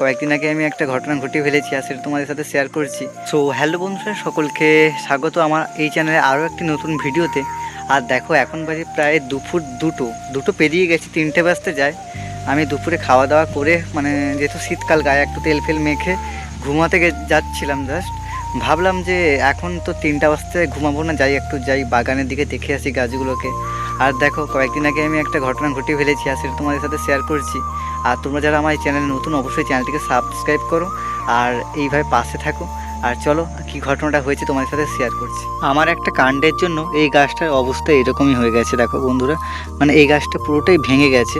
কয়েকদিন আগে আমি একটা ঘটনা ঘটিয়ে ফেলেছি, আর সেটা তোমাদের সাথে শেয়ার করছি। সো হ্যালো বন্ধুরা, সকলকে স্বাগত আমার এই চ্যানেলে আরও একটি নতুন ভিডিওতে আর দেখো, এখন বাজে প্রায় দুপুর দুটো। দুটো পেরিয়ে গেছে, তিনটে বাজতে যায়। আমি দুপুরে খাওয়া দাওয়া করে মানে যেহেতু শীতকাল, গায়ে একটু তেল ফেল মেখে ঘুমাতে যাচ্ছিলাম জাস্ট ভাবলাম যে এখন তো তিনটা বাজতে, ঘুমাবো না, যাই একটু যাই বাগানের দিকে দেখে আসি গাছগুলোকে। আর দেখো, কয়েকদিন আগে আমি একটা ঘটনা ঘটিয়ে ফেলেছি, আর সেটা তোমাদের সাথে শেয়ার করছি। আর তোমরা যারা আমার এই চ্যানেলে নতুন, অবশ্যই চ্যানেলটিকে সাবস্ক্রাইব করো আর এইভাবে পাশে থাকো। আর চলো, কি ঘটনাটা হয়েছে তোমাদের সাথে শেয়ার করছি। আমার একটা কাণ্ডের জন্য এই গাছটার অবস্থা এরকমই হয়ে গেছে, দেখো বন্ধুরা। মানে এই গাছটা পুরোটাই ভেঙে গেছে।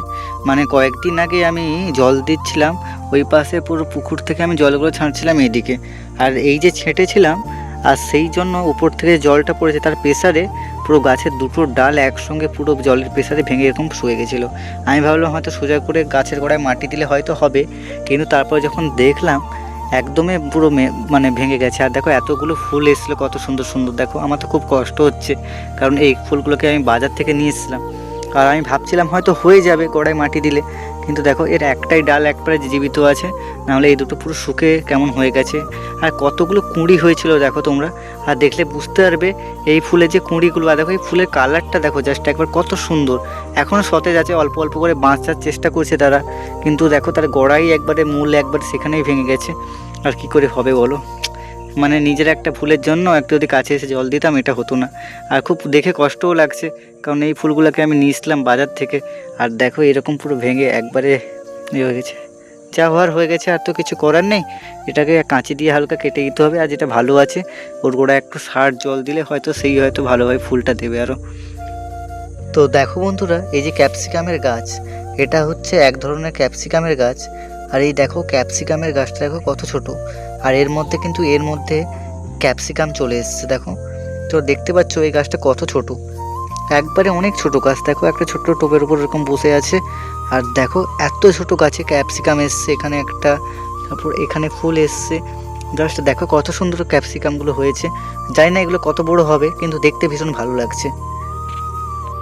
মানে কয়েকদিন আগে আমি জল দিচ্ছিলাম, ওই পাশে পুরো পুকুর থেকে আমি জলগুলো ছাড়ছিলাম এদিকে। আর এই যে ছেঁটেছিলাম, আর সেই জন্য উপর থেকে জলটা পড়েছে, তার প্রেসারে পুরো গাছের দুটো ডাল একসঙ্গে পুরো জলের প্রেসারে ভেঙে এরকম শুয়ে গেছিল। আমি ভাবলাম হয়তো সোজা করে গাছের গোড়ায় মাটি দিলে হয়তো হবে, কিন্তু তারপর যখন দেখলাম, একদমই পুরো মানে ভেঙে গেছে। আর দেখো এতগুলো ফুল এসেছিল, কত সুন্দর সুন্দর। দেখো, আমার তো খুব কষ্ট হচ্ছে, কারণ এই ফুলগুলোকে আমি বাজার থেকে নিয়ে এসেছিলাম। আর আমি ভাবছিলাম হয়তো হয়ে যাবে গোড়ায় মাটি দিলে, কিন্তু দেখো এর একটাই ডাল একবারে জীবিত আছে, নাহলে এই দুটো পুরো শুকে কেমন হয়ে গেছে। আর কতগুলো কুঁড়ি হয়েছিল দেখো তোমরা, আর দেখলে বুঝতে পারবে এই ফুলের যে কুঁড়িগুলো, আর দেখো এই ফুলের কালারটা দেখো জাস্ট একবার কত সুন্দর। এখনও সতেজ আছে, অল্প অল্প করে বাঁচার চেষ্টা করছে তারা, কিন্তু দেখো তার গোড়াই একবারে মূল একবার সেখানেই ভেঙে গেছে। আর কি করে হবে বলো? মানে নিজের একটা ফুলের জন্য একটু যদি কাছে এসে জল দিতাম, এটা হতো না। আর খুব দেখে কষ্টও লাগছে, কারণ এই ফুলগুলোকে আমি নিয়ে এসলাম বাজার থেকে। আর দেখো, এরকম পুরো ভেঙে একবারে ইয়ে হয়ে গেছে। যা হওয়ার হয়ে গেছে, আর তো কিছু করার নেই। এটাকে কাঁচি দিয়ে হালকা কেটে দিতে হবে, আর যেটা ভালো আছে, ওর গোড়া একটু সার জল দিলে হয়তো সেই হয়তো ভালোভাবে ফুলটা দেবে আরও তো দেখো বন্ধুরা, এই যে ক্যাপসিকামের গাছ, এটা হচ্ছে এক ধরনের ক্যাপসিকামের গাছ। আর এই দেখো, ক্যাপসিকামের গাছটা দেখো কত ছোট। আর এর মধ্যে কিন্তু এর মধ্যে ক্যাপসিকাম চলে এসছে, দেখো। তো দেখতে পাচ্ছ এই গাছটা কত ছোট। একবারে অনেক ছোট গাছ, দেখো একটা ছোট্ট টোপের উপর এরকম বসে আছে। আর দেখো এত ছোট গাছে ক্যাপসিকাম এসছে, এখানে একটা, তারপর এখানে ফুল এসছে। জাস্ট দেখো কত সুন্দর ক্যাপসিকামগুলো হয়েছে। জানি না এগুলো কত বড় হবে, কিন্তু দেখতে ভীষণ ভালো লাগছে।